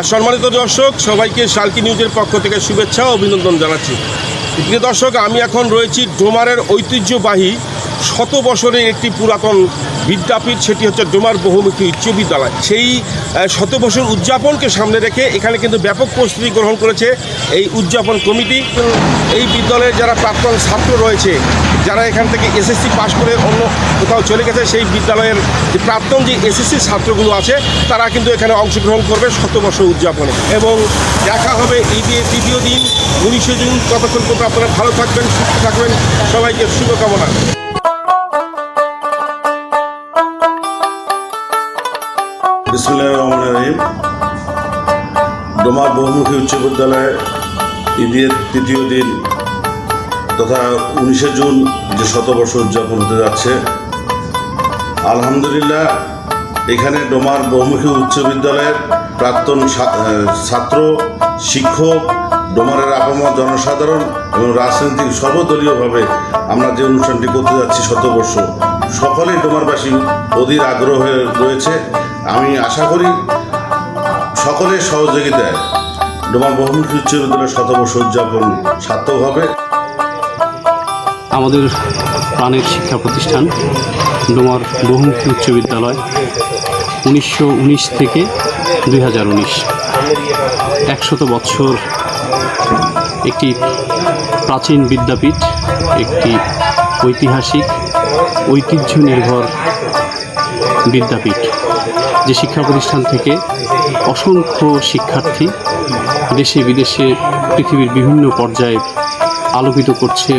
সম্মানিত দর্শক, সবাইকে শালকি নিউজের পক্ষ থেকে শুভেচ্ছা ও অভিনন্দন জানাচ্ছি। প্রিয় দর্শক, আমি এখন রয়েছি ডোমারের ঐতিহ্যবাহী শত বছরের একটি পুরাতন বিদ্যাপীঠ, সেটি হচ্ছে ডোমার বহুমুখী উচ্চ বিদ্যালয়। সেই শত বছর উদযাপনকে সামনে রেখে এখানে কিন্তু ব্যাপক প্রস্তুতি গ্রহণ করেছে এই উদযাপন কমিটি। এই বিদ্যালয়ের যারা প্রাক্তন ছাত্র রয়েছে যারা এখান থেকে এসএসসি পাশ করে অন্য কোথাও চলে গেছে, সেই বিদ্যালয়ের যে প্রাক্তন যে এসএসসি ছাত্রগুলো আছে, তারা কিন্তু এখানে অংশগ্রহণ করবে শত বছর উদযাপনে। এবং দেখা হবে ঈদের তৃতীয় দিন, উনিশে জুন। ততক্ষণ পর্যন্ত আপনারা ভালো থাকবেন, সুস্থ থাকবেন। সবাইকে শুভকামনা। ডোমা বহুমুখী উচ্চ বিদ্যালয়ে ঈদের তৃতীয় দিন তথা উনিশে জুন যে শতবর্ষ উদযাপন হতে যাচ্ছে, আলহামদুলিল্লাহ, এখানে ডোমার বহুমুখী উচ্চ বিদ্যালয়ের প্রাক্তন ছাত্র, শিক্ষক, ডোমারের আপামর জনসাধারণ এবং রাজনৈতিক সর্বদলীয়ভাবে আমরা যে অনুষ্ঠানটি করতে যাচ্ছি শতবর্ষ, সকলেই ডোমারবাসী অধীর আগ্রহে রয়েছে। আমি আশা করি সকলের সহযোগিতায় ডোমার বহুমুখী উচ্চ বিদ্যালয়ের শতবর্ষ উদযাপন সার্থক হবে। আমাদের প্রাণের শিক্ষা প্রতিষ্ঠান, ডোমার বহুমুখী উচ্চ বিদ্যালয়, উনিশশো উনিশ থেকে দুই হাজার উনিশ। একশত বৎসর একটি প্রাচীন বিদ্যাপীঠ, একটি ঐতিহাসিক ঐতিহ্য নির্ভর বিদ্যাপীঠ, যে শিক্ষা প্রতিষ্ঠান থেকে অসংখ্য শিক্ষার্থী দেশে বিদেশে পৃথিবীর বিভিন্ন পর্যায়ে আলোকিত করছে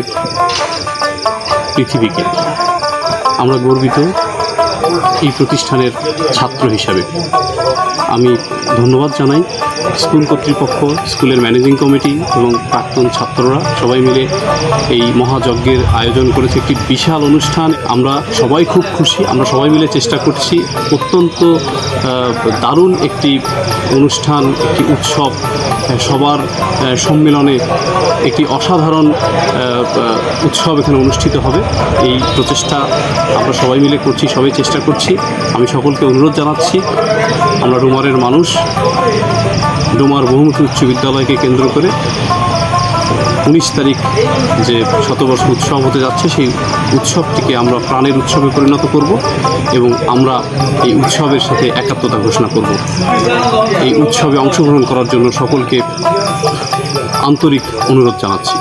পৃথিবীকে আমরা গর্বিত এই প্রতিষ্ঠানের ছাত্র হিসাবে। আমি ধন্যবাদ জানাই। স্কুল কর্তৃপক্ষ, স্কুলের ম্যানেজিং কমিটি এবং প্রাক্তন ছাত্ররা সবাই মিলে এই মহাযজ্ঞের আয়োজন করেছে। একটি বিশাল অনুষ্ঠান। আমরা সবাই খুব খুশি। আমরা সবাই মিলে চেষ্টা করছি। অত্যন্ত দারুণ একটি অনুষ্ঠান, একটি উৎসব সবার সম্মেলনে একটি অসাধারণ উৎসব এখানে অনুষ্ঠিত হবে। এই প্রচেষ্টা আমরা সবাই মিলে করছি, সবাই চেষ্টা করছি। আমি সকলকে অনুরোধ জানাচ্ছি, আমরা রুমারের মানুষ। ডোমার বহুমুখী উচ্চ বিদ্যালয়কে কেন্দ্র করে উনিশ তারিখ যে শতবর্ষ উৎসব হতে যাচ্ছে, সেই উৎসবটিকে আমরা প্রাণের উৎসবে পরিণত করব এবং আমরা এই উৎসবের সাথে একাত্মতা ঘোষণা করব। এই উৎসবে অংশগ্রহণ করার জন্য সকলকে আন্তরিক অনুরোধ জানাচ্ছি।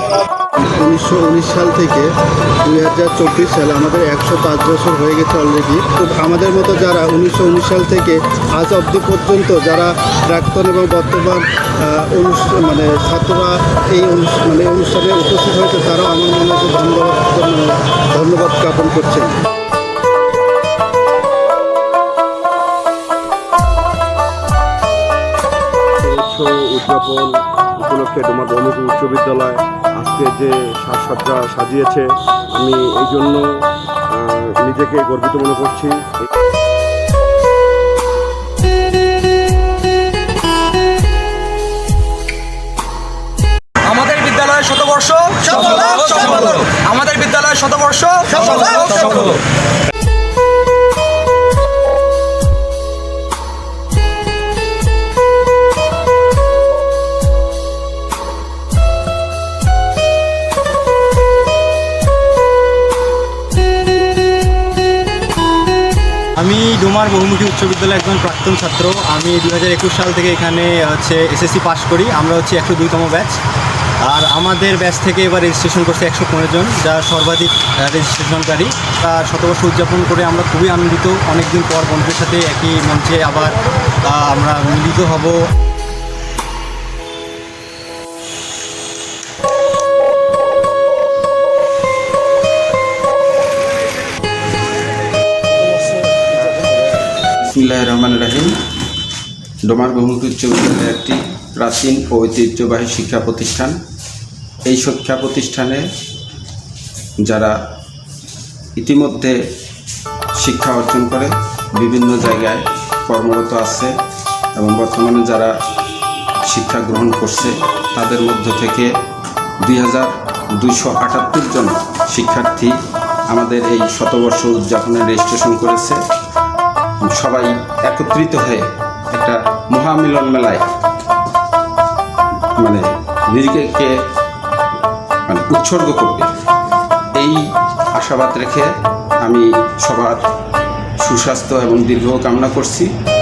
উনিশশো উনিশ সাল থেকে দুই হাজার সালে আমাদের একশো পাঁচ বছর হয়ে গেছে অলরেডি তো আমাদের মতো যারা উনিশশো উনিশ সাল থেকে আজ অবধি পর্যন্ত যারা প্রাক্তন এবং বর্তমান অনুষ্ঠান মানে ছাত্ররা এই মানে অনুষ্ঠানে উপস্থিত হয়েছে, তারাও আমার মনে হয় ধন্যবাদ ধন্যবাদ জ্ঞাপন করছেন। উদযাপন উপলক্ষে ডোমা বহুমুখী উচ্চ বিদ্যালয় আজকে যে সাজসজ্জা সাজিয়েছে আমি এই জন্য নিজেকে গর্বিত মনে করছি। আমাদের বিদ্যালয়ের শতবর্ষ। আমাদের বিদ্যালয়ের শতবর্ষ আমি ডোমার বহুমুখী উচ্চ বিদ্যালয়ের একজন প্রাক্তন ছাত্র। আমি দু একুশ সাল থেকে এখানে, হচ্ছে এসএসসি পাস করি। আমরা হচ্ছে একশো দুইতম ব্যাচ আর আমাদের ব্যাচ থেকে এবার রেজিস্ট্রেশন করছে একশো পনেরো জন, যা সর্বাধিক রেজিস্ট্রেশনকারী তার শতবর্ষ উদযাপন করে আমরা খুবই আনন্দিত। অনেকদিন পর বন্ধুদের সাথে একই মঞ্চে আবার আমরা মিলিত হব। বিসমিল্লাহ রহমান রাহিম। ডোমার বহুমুখী উচ্চ বিদ্যালয় একটি প্রাচীন ও ঐতিহ্যবাহী শিক্ষা প্রতিষ্ঠান। এই শিক্ষা প্রতিষ্ঠানে যারা ইতিমধ্যে শিক্ষা অর্জন করে, বিভিন্ন জায়গায় কর্মরত আছে এবং বর্তমানে যারা শিক্ষা গ্রহণ করছে, তাদের মধ্য থেকে দুই হাজার দুইশো আটাত্তর জন শিক্ষার্থী আমাদের এই শতবর্ষ উদযাপনে রেজিস্ট্রেশন করেছে। সবাই একত্রিত হয়ে একটা মহামিলন মেলায় মানে নিজেকে মানে উৎসর্গ করবে। এই আশাবাদ রেখে আমি সবার সুস্বাস্থ্য এবং দীর্ঘ কামনা করছি।